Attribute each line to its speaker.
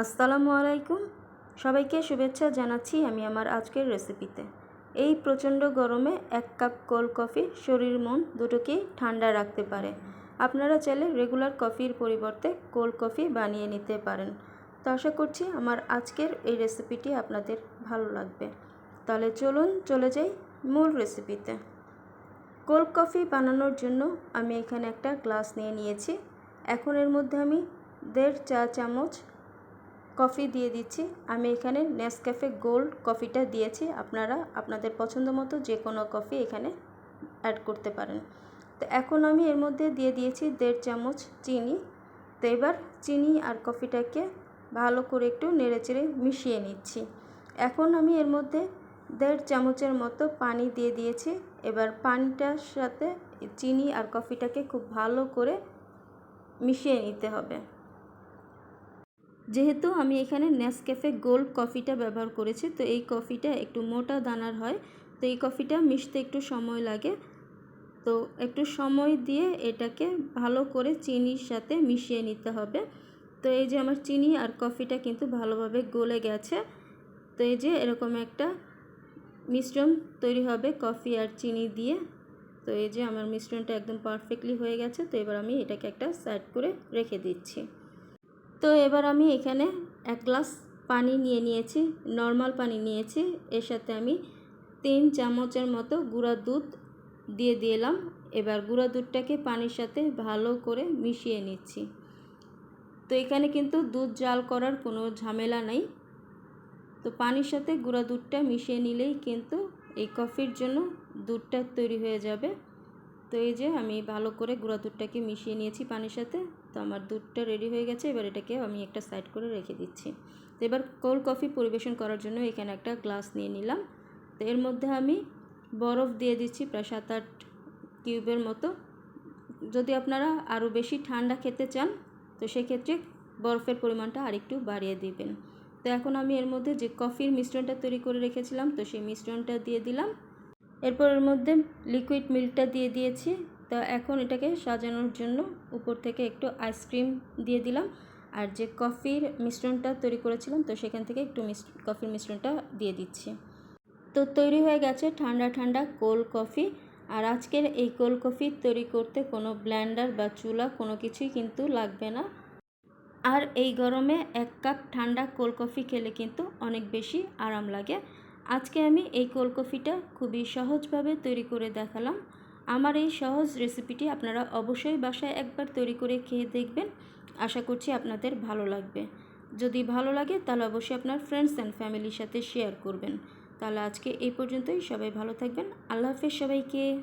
Speaker 1: আসসালামু আলাইকুম। সবাইকে শুভেচ্ছা জানাচ্ছি আমি আমার আজকের রেসিপিতে। এই প্রচণ্ড গরমে এক কাপ কোল্ড কফি শরীর মন দুটোকেই ঠান্ডা রাখতে পারে। আপনারা চাইলে রেগুলার কফির পরিবর্তে কোল্ড কফি বানিয়ে নিতে পারেন। তো আশা করছি আমার আজকের এই রেসিপিটি আপনাদের ভালো লাগবে। তাহলে চলুন চলে যাই মূল রেসিপিতে। কোল্ড কফি বানানোর জন্য আমি এখানে একটা গ্লাস নিয়ে নিয়েছি। এখন এর মধ্যে আমি দেড় চা চামচ কফি দিয়ে দিচ্ছি। আমি এখানে নেসক্যাফে গোল্ড কফিটা দিয়েছি। আপনারা আপনাদের পছন্দ মতো যে কোনো কফি এখানে অ্যাড করতে পারেন। তো এখন আমি এর মধ্যে দিয়ে দিয়েছি দেড় চামচ চিনি। তো এবার চিনি আর কফিটাকে ভালো করে একটু নেড়েচেড়ে মিশিয়ে নিচ্ছি। এখন আমি এর মধ্যে দেড় চামচের মতো পানি দিয়ে দিয়েছি। এবার পানিটার সাথে চিনি আর কফিটাকে খুব ভালো করে মিশিয়ে নিতে হবে। যেহেতু আমি এখানে নেসক্যাফে গোল্ড কফিটা ব্যবহার করেছি, তো এই কফিটা একটু মোটা দানার হয়, তো এই কফিটা মিশতে একটু সময় লাগে। তো একটু সময় দিয়ে এটাকে ভালো করে চিনির সাথে মিশিয়ে নিতে হবে। তো এই যে আমার চিনি আর কফিটা কিন্তু ভালোভাবে গলে গেছে। তো এই যে এরকম একটা মিশ্রণ তৈরি হবে কফি আর চিনি দিয়ে। তো এই যে আমার মিশ্রণটা একদম পারফেক্টলি হয়ে গেছে, তো এবার আমি এটাকে একটা সাইড করে রেখে দিচ্ছি। তো এবার আমি এখানে এক গ্লাস পানি নিয়ে নিয়েছি, নর্মাল পানি নিয়েছি। এর সাথে আমি তিন চামচের মতো গুঁড়া দুধ দিয়ে দিলাম। এবার গুঁড়া দুধটাকে পানির সাথে ভালো করে মিশিয়ে নিচ্ছি। তো এখানে কিন্তু দুধ জাল করার কোনো ঝামেলা নেই। তো পানির সাথে গুঁড়া দুধটা মিশিয়ে নিলেই কিন্তু এই কফির জন্য দুধটা তৈরি হয়ে যাবে। তো এই যে আমি ভালো করে গুঁড়া দুধটাকে মিশিয়ে নিয়েছি পানির সাথে। তো আমার দুধটা রেডি হয়ে গেছে, এবার এটাকে আমি একটা সাইড করে রেখে দিচ্ছি। তো এবার কোল্ড কফি পরিবেশন করার জন্য এখানে একটা গ্লাস নিয়ে নিলাম। তো এর মধ্যে আমি বরফ দিয়ে দিচ্ছি প্রায় সাত আট কিউবের মতো। যদি আপনারা আরও বেশি ঠান্ডা খেতে চান, তো সেক্ষেত্রে বরফের পরিমাণটা আরেকটু বাড়িয়ে দিবেন। তো এখন আমি এর মধ্যে যে কফির মিশ্রণটা তৈরি করে রেখেছিলাম, তো সেই মিশ্রণটা দিয়ে দিলাম। এরপর এর মধ্যে লিকুইড মিল্কটা দিয়ে দিয়েছি। তো এখন এটাকে সাজানোর জন্য উপর থেকে একটু আইসক্রিম দিয়ে দিলাম। আর যে কফির মিশ্রণটা তৈরি করেছিলাম, তো সেখান থেকে একটু মিশ কফির মিশ্রণটা দিয়ে দিচ্ছি। তো তৈরি হয়ে গেছে ঠান্ডা ঠান্ডা কোল্ড কফি আর আজকের এই কোল্ড কফি তৈরি করতে কোনো ব্ল্যান্ডার বা চুলা কোনো কিছুই কিন্তু লাগবে না। আর এই গরমে এক কাপ ঠান্ডা কোল্ড কফি খেলে কিন্তু অনেক বেশি আরাম লাগে। আজকে আমি এই কোলকফিটা খুবই সহজভাবে তৈরি করে দেখালাম। আমার এই সহজ রেসিপিটি আপনারা অবশ্যই বাসায় একবার তৈরি করে খেয়ে দেখবেন। আশা করছি আপনাদের ভালো লাগবে। যদি ভালো লাগে তাহলে অবশ্যই আপনার ফ্রেন্ডস অ্যান্ড ফ্যামিলির সাথে শেয়ার করবেন। তাহলে আজকে এই পর্যন্তই। সবাই ভালো থাকবেন। আল্লাহ হাফেজ সবাইকে।